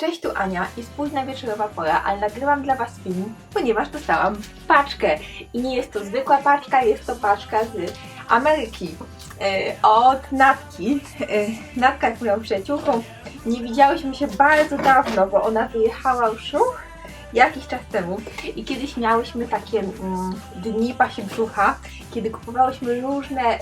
Cześć, tu Ania. Jest późna wieczorowa pora, ale nagrywam dla Was film, ponieważ dostałam paczkę. I nie jest to zwykła paczka, jest to paczka z Ameryki. E, od Natki. E, Natka jest moją przyjaciółką. Nie widziałyśmy się bardzo dawno, bo ona wyjechała już uch, jakiś czas temu. I kiedyś miałyśmy takie mm, dni pasi brzucha, kiedy kupowałyśmy różne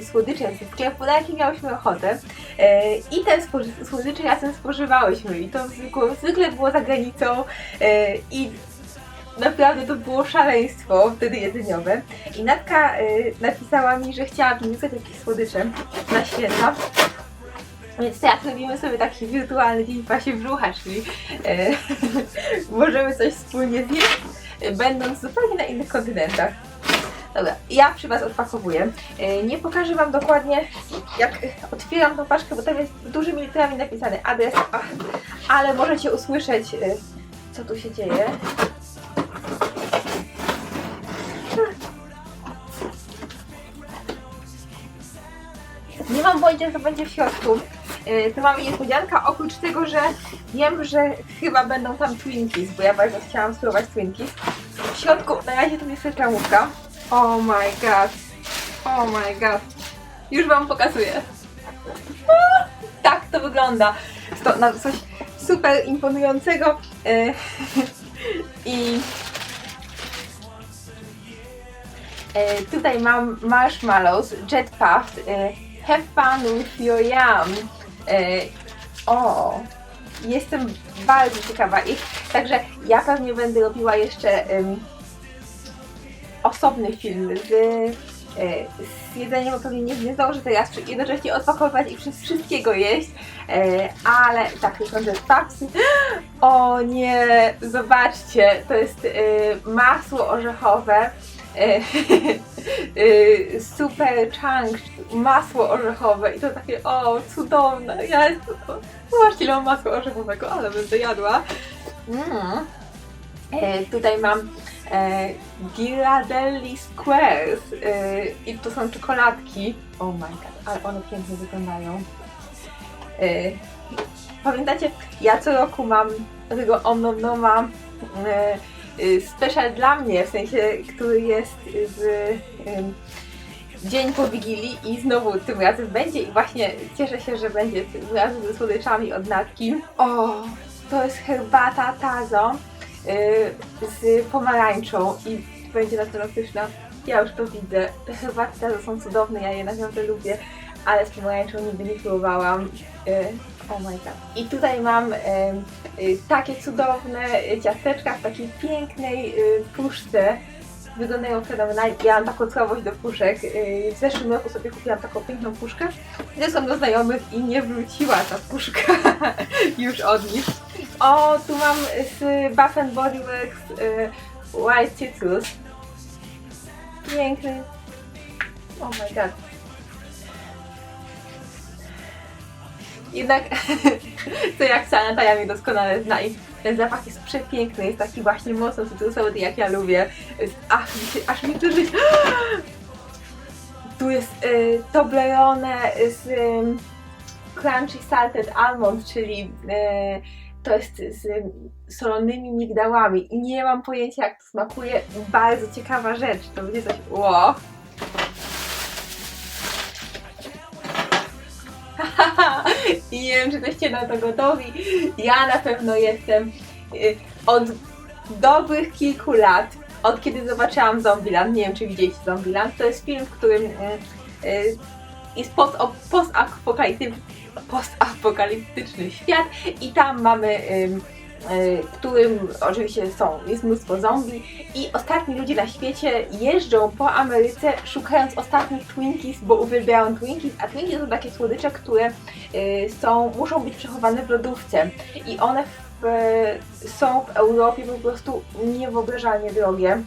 y, słodycze ze sklepu, na jakie miałyśmy ochotę. E, I te słodycze razem spożywałyśmy i to zwykle, zwykle było za granicą e, i naprawdę to było szaleństwo wtedy jedzeniowe. I Natka e, napisała mi, że chciałaby mi jakieś słodycze na święta. Więc teraz robimy sobie taki wirtualny dzień pasie brzucha, czyli e, możemy coś wspólnie zjeść, będąc zupełnie na innych kontynentach. Dobra, ja przy Was odpakowuję. E, Nie pokażę Wam dokładnie, jak otwieram tą paczkę, bo tam jest dużymi literami napisany adres, ale możecie usłyszeć, e, co tu się dzieje. Nie mam pojęcia, co będzie w środku. E, To mamy niespodzianka, oprócz tego, że wiem, że chyba będą tam Twinkies, bo ja bardzo chciałam spróbować Twinkies. W środku na razie to jest reklamówka. Oh my god. Oh my god. Już wam pokazuję. Tak to wygląda. To na coś super imponującego. e, I e, tutaj mam marshmallows, jet puffed. Have fun with your yum. E, O, jestem bardzo ciekawa ich. Także ja pewnie będę robiła jeszcze osobny film z, e, z jedzeniem, bo pewnie nie, nie zdążę teraz jednocześnie odpakowywać i przez wszystkiego jeść, e, ale tak, są te papsy. O nie, zobaczcie, to jest masło orzechowe, e, super chunk, masło orzechowe i to takie, o, cudowne, ja jestem, zobaczcie mam masła orzechowego, ale będę jadła. Mm. E, tutaj mam e, Ghirardelli Squares e, i to są czekoladki. Oh my god, ale one pięknie wyglądają. E, pamiętacie, ja co roku mam tego Omnomnoma e, e, special dla mnie, w sensie, który jest z em, dzień po Wigilii i znowu tym razem będzie i właśnie cieszę się, że będzie tym razem ze słodyczami od Natki. O, to jest herbata Tazo y, z pomarańczą i będzie na pewno pyszna. Ja już to widzę. Te herbaty Tazo są cudowne, ja je naprawdę lubię, ale z pomarańczą nigdy nie próbowałam. Y, oh my god. I tutaj mam y, y, takie cudowne ciasteczka w takiej pięknej y, puszce. Wyglądają fenomenalnie. Ja mam taką słabość do puszek. Y, W zeszłym roku sobie kupiłam taką piękną puszkę. Zeszłam do znajomych i nie wróciła ta puszka już od nich. O, tu mam z Bath and Body Works y, White Citrus. Piękny. Oh my god. Jednak to jak sama Natalia mnie doskonale zna i ten zapach jest przepiękny, jest taki właśnie mocno cytrusowy, jak ja lubię. Ach, mi aż mi tu żyć. Tu jest y, Toblerone z y, Crunchy Salted Almond, czyli y, to jest z solonymi migdałami i nie mam pojęcia jak to smakuje. Bardzo ciekawa rzecz, to będzie coś wow. Wiem, czy jesteście na to gotowi. Ja na pewno jestem y, od dobrych kilku lat, od kiedy zobaczyłam Zombieland, nie wiem czy widzieliście Zombieland, to jest film, w którym y, y, jest post- postapokaliptyczny postapokaliptyczny świat i tam mamy którym oczywiście są, jest mnóstwo zombie i ostatni ludzie na świecie jeżdżą po Ameryce szukając ostatnich Twinkies, bo uwielbiają Twinkies, a Twinkies to takie słodycze, które y, są, muszą być przechowane w lodówce i one w, y, są w Europie po prostu niewyobrażalnie drogie,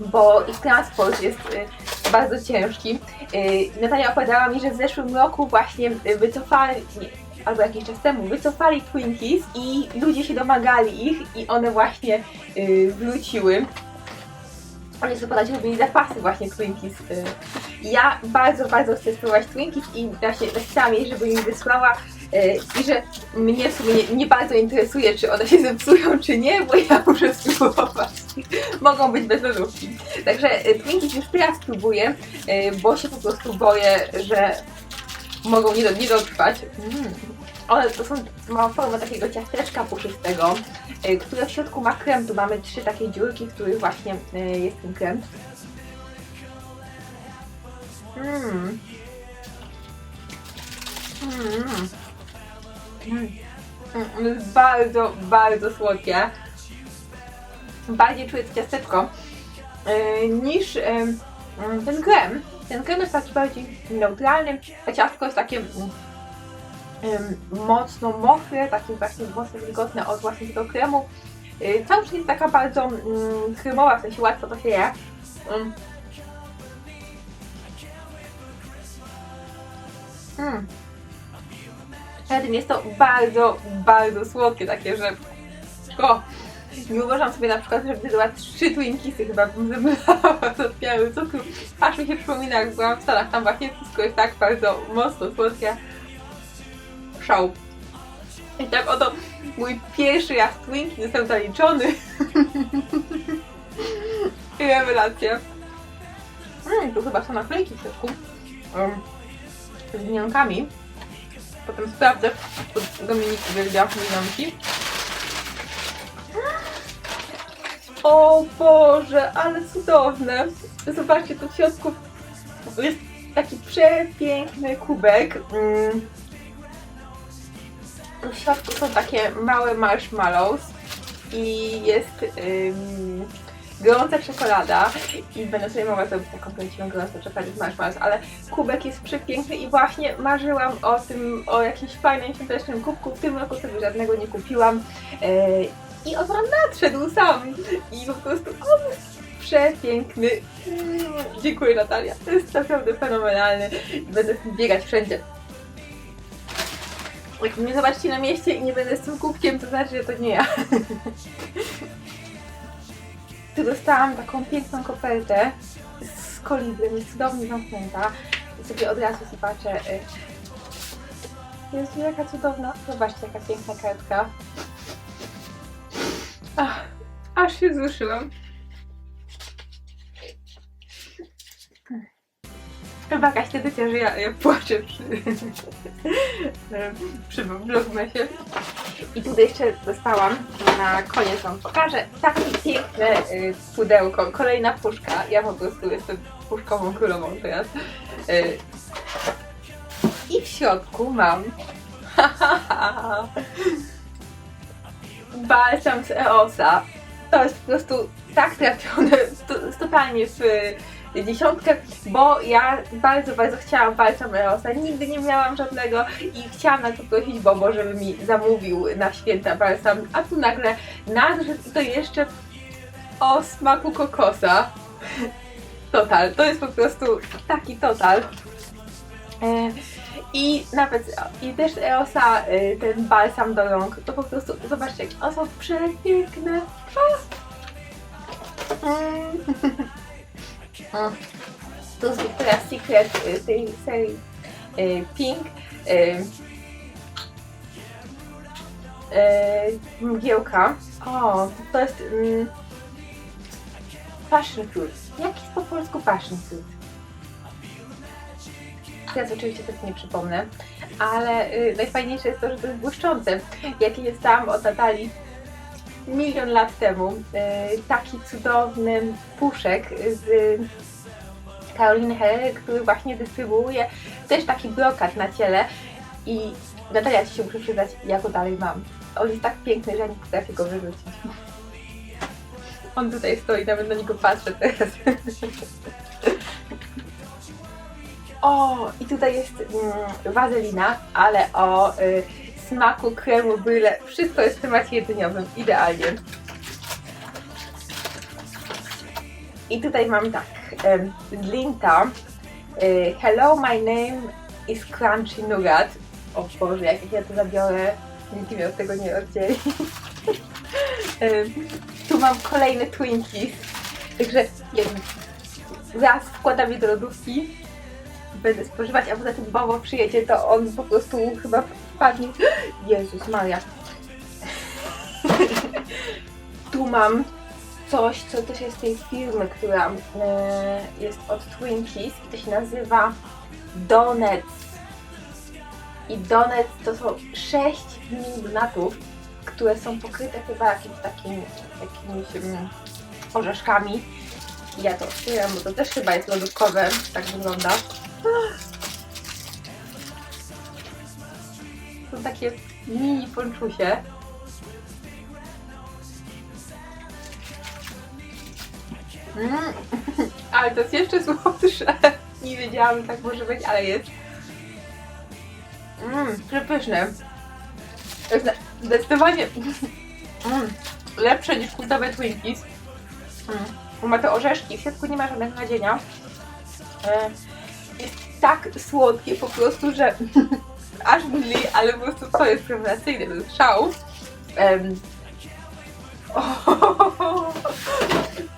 bo ich transport jest y, bardzo ciężki. Y, Natalia opowiadała mi, że w zeszłym roku właśnie y, wycofali, nie, albo jakiś czas temu, wycofali Twinkies i ludzie się domagali ich i one właśnie y, wróciły. Oni sobie podać robili zapasy właśnie Twinkies. y. Ja bardzo, bardzo chcę spróbować Twinkies i właśnie napisałam jej, żeby mi wysłała e, i że mnie w sumie nie, nie bardzo interesuje, czy one się zepsują, czy nie, bo ja muszę spróbować. Mogą być bez lodówki. Także e, Twinkies już teraz spróbuję, e, bo się po prostu boję, że mogą nie, do, nie dotrwać. Mm. One to są, ma formę takiego ciasteczka puszystego, e, które w środku ma krem. Tu mamy trzy takie dziurki, w których właśnie e, jest ten krem. Mm. Mm. Mm. Mm, jest bardzo, bardzo słodkie. Bardziej czuję to ciasteczko e, niż mm, ten krem. Ten krem jest taki bardziej neutralny, a ciastko jest takie mm, mocno mokre, takie właśnie mocno wilgotne od właśnie tego kremu. Całość jest taka bardzo mm, kremowa, w sensie łatwo to się je. Mm. Mm. Ale tym jest to bardzo, bardzo słodkie, takie, że o, nie uważam sobie na przykład, że była trzy Twinkisy chyba bym zebrała z odpiaru cukru. Aż mi się przypomina, jak byłam w Stanach, tam właśnie wszystko jest tak bardzo mocno słodkie. Szał. I tak oto mój pierwszy raz Twinkie został zaliczony. I rewelacja. Mm, tu chyba są naklejki w środku. Um, z minionkami. Potem sprawdzę, bo Dominik uwielbia minionki. O Boże, ale cudowne! Zobaczcie, tu w środku jest taki przepiękny kubek. Mm. W środku są takie małe marshmallows i jest ym, gorąca czekolada i będę sobie mogła sobie pokomplementować gorącą czekoladę z marshmallows, ale kubek jest przepiękny i właśnie marzyłam o tym, o jakimś fajnym świątecznym kubku. W tym roku sobie żadnego nie kupiłam. Yy, i on nadszedł sam. I po prostu on przepiękny. Dziękuję Natalia. To jest naprawdę fenomenalny. I Będę biegać wszędzie. Jak mnie zobaczycie na mieście i nie będę z tym kubkiem, to znaczy, że to nie ja. Tu dostałam taką piękną kopertę z kolibrem, jest cudownie zamknięta. I sobie od razu zobaczę. y, Jest jaka cudowna. Zobaczcie, jaka piękna kartka. Ach, aż się wzruszyłam. Chyba jakaś tradycja, że ja, ja płaczę przy, przy vlogmasie. I tutaj jeszcze dostałam, na koniec wam pokażę, takie piękne y, pudełko, kolejna puszka. Ja po prostu jestem puszkową królową teraz. Y, I w środku mam balsam z Eosa. To jest po prostu tak trafione to- totalnie w dziesiątkę, bo ja bardzo, bardzo chciałam balsam Eosa. Nigdy nie miałam żadnego i chciałam na to prosić Bobo, żeby mi zamówił na święta balsam, a tu nagle nadszedł i to jeszcze o smaku kokosa. Total, to jest po prostu taki total. E, I nawet, i też Eosa, y, ten balsam do rąk, to po prostu, zobaczcie, jak one są przepiękne. Mm. To jest Victoria's Secret y, tej serii y, Pink. Y, y, mgiełka. O, to jest mm, passion fruit. Jaki jest po polsku passion fruit? Teraz oczywiście tego nie przypomnę, ale y, najfajniejsze jest to, że to jest błyszczące. Jak je dostałam od Natalii milion lat temu, y, taki cudowny puszek z Karoliny Herrery, który właśnie dystrybuuje też taki brokat na ciele i Natalia Ci się muszę przyznać, ja go dalej mam. On jest tak piękny, że ja nie potrafię go wyrzucić. On tutaj stoi, nawet na niego patrzę teraz. O, i tutaj jest mm, wazelina, ale o y, smaku kremu bryle. Wszystko jest w temacie jedzeniowym, idealnie. I tutaj mam tak, z Linta. y, Hello, my name is Crunchy Nougat. O Boże, jak ja to zabiorę, nikt mnie od tego nie oddzieli. Tu mam kolejne Twinkies. Także raz wkładam je do lodówki, będę spożywać, a poza tym Bobo przyjedzie, to on po prostu chyba wpadnie. Jezus Maria. tu mam coś, co też jest z tej firmy, która e, jest od Twinkies i to się nazywa Donuts. I donuts to są 6 mini donatów, które są pokryte chyba jakimś takim, jakimiś mm, orzeszkami. I ja to otwieram, bo to też chyba jest lodówkowe, tak wygląda. Takie mini ponczusie. Mm. Ale to jest jeszcze słodsze. Nie wiedziałam, że tak może być, ale jest. Mmm, przepyszne. Jest zde- zdecydowanie mm, lepsze niż kultowe Twinkies. Mm. Ma te orzeszki, w środku nie ma żadnego nadzienia. E, Jest tak słodkie po prostu, że aż mdli, ale po prostu to jest rewelacyjne, to jest szał. Em,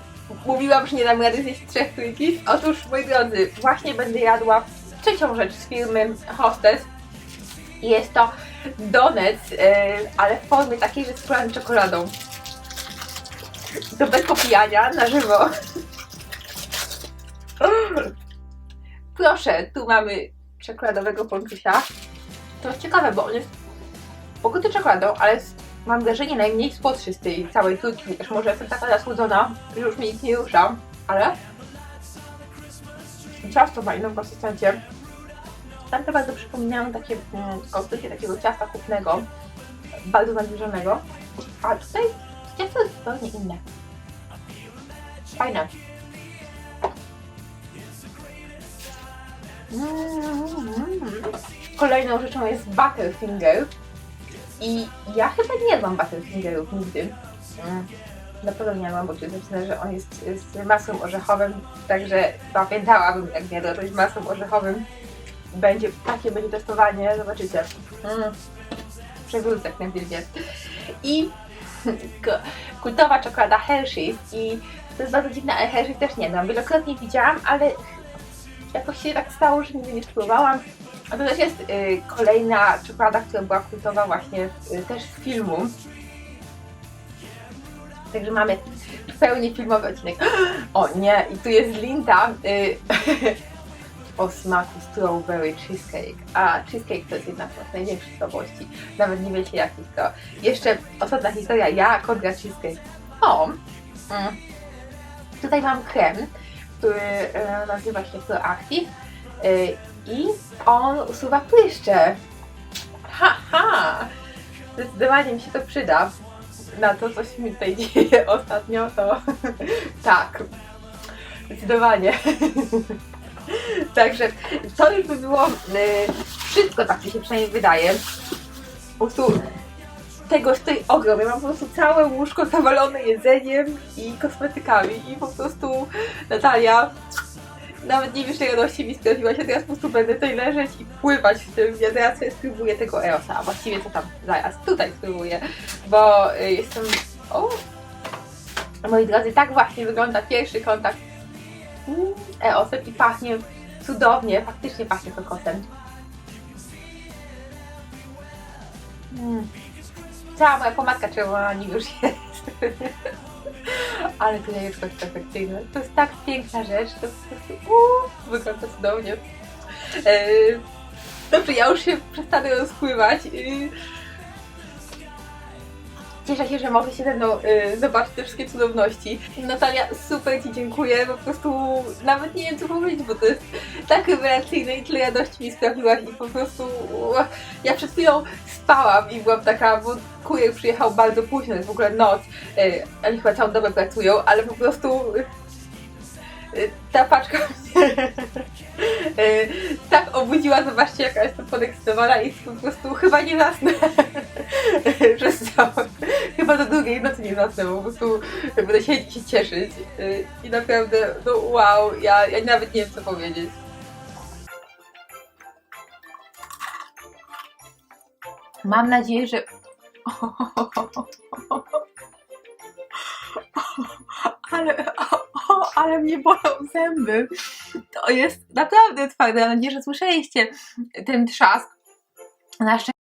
Mówiłam, że nie dam rady zjeść trzech Twinkies. Otóż, moi drodzy, właśnie będę jadła trzecią rzecz z firmy Hostess. Jest to donuts, e, ale w formie takiej, że z z czekoladą. To bez popijania, na żywo. Proszę, tu mamy czekoladowego ponczusia. To jest ciekawe, bo on jest pokryty czekoladą, ale mam wrażenie najmniej słodszy z tej całej trójki, chociaż może jestem taka zasłodzona, że już mnie nic nie rusza, ale ciasto ma inną konsystencję. Tam to bardzo przypominają takie mm, konstrukcje takiego ciasta kupnego, bardzo nawilżonego, a tutaj ciasto jest zupełnie inne. Fajne. Mm. Kolejną rzeczą jest Butterfinger. I ja chyba nie mam Butterfingerów nigdy. Mm. Na pewno nie mam, bo jest napisane, że on jest z masłem orzechowym, także pamiętałabym, jak nie to z masłem orzechowym. Będzie, takie będzie testowanie, zobaczycie. Mm. Przewrócę jak najbliżej. I kultowa czekolada Hershey's i to jest bardzo dziwne, ale Hershey's też nie znam. Wielokrotnie widziałam, ale jakoś się tak stało, że nigdy nie spróbowałam. A to też jest y, kolejna czekolada, która była kultowa właśnie y, też z filmu. Także mamy pełni filmowy odcinek. O nie, i tu jest linta y, o smaku strawberry cheesecake. A cheesecake to jest jedna z największych słabości. Nawet nie wiecie jakich to. Jeszcze ostatnia historia, ja kontra cheesecake. O! Mm. Tutaj mam krem, który e, nazywa się Proactive e, i on usuwa pryszcze. Ha, ha! Zdecydowanie mi się to przyda. Na to, co się mi tutaj dzieje ostatnio, to tak. Zdecydowanie. Także to już by było e, wszystko, tak mi się przynajmniej wydaje. Po prostu tego stoi ogrom. Ja mam po prostu całe łóżko zawalone jedzeniem i kosmetykami i po prostu Natalia nawet nie wiesz tej radości mi sprawiłaś, a teraz po prostu będę tutaj leżeć i pływać w tym. Ja teraz sobie spróbuję tego Eosa, a właściwie co tam zaraz tutaj spróbuję, bo y, jestem... O! Moi drodzy, tak właśnie wygląda pierwszy kontakt z Eosem i pachnie cudownie, faktycznie pachnie kokosem. Mm. Cała moja pomadka czerwona na nim już jest. Ale to jajeczko jest perfekcyjne. To jest tak piękna rzecz, to po prostu uuu, wygląda cudownie. Eee, dobrze, ja już się przestanę rozpływać. Eee, Cieszę się, że mogę się ze mną y, zobaczyć te wszystkie cudowności. Natalia, super Ci dziękuję, po prostu nawet nie wiem co powiedzieć, bo to jest tak rewelacyjne i tyle radości mi sprawiłaś i po prostu ja przed chwilą spałam i byłam taka, bo kurier przyjechał bardzo późno, jest w ogóle noc, y, oni chyba całą dobę pracują, ale po prostu y, ta paczka mnie y, tak obudziła, zobaczcie jaka jestem podekscytowana i po prostu chyba nie zasnę przez całą, chyba do drugiej nocy nie zasnę, po prostu będę się, się cieszyć y, i naprawdę, no wow, ja, ja nawet nie wiem co powiedzieć. Mam nadzieję, że. Ale, ale mnie bolą zęby. To jest naprawdę twarde. Mam nadzieję, że słyszeliście ten trzask. Na szczęście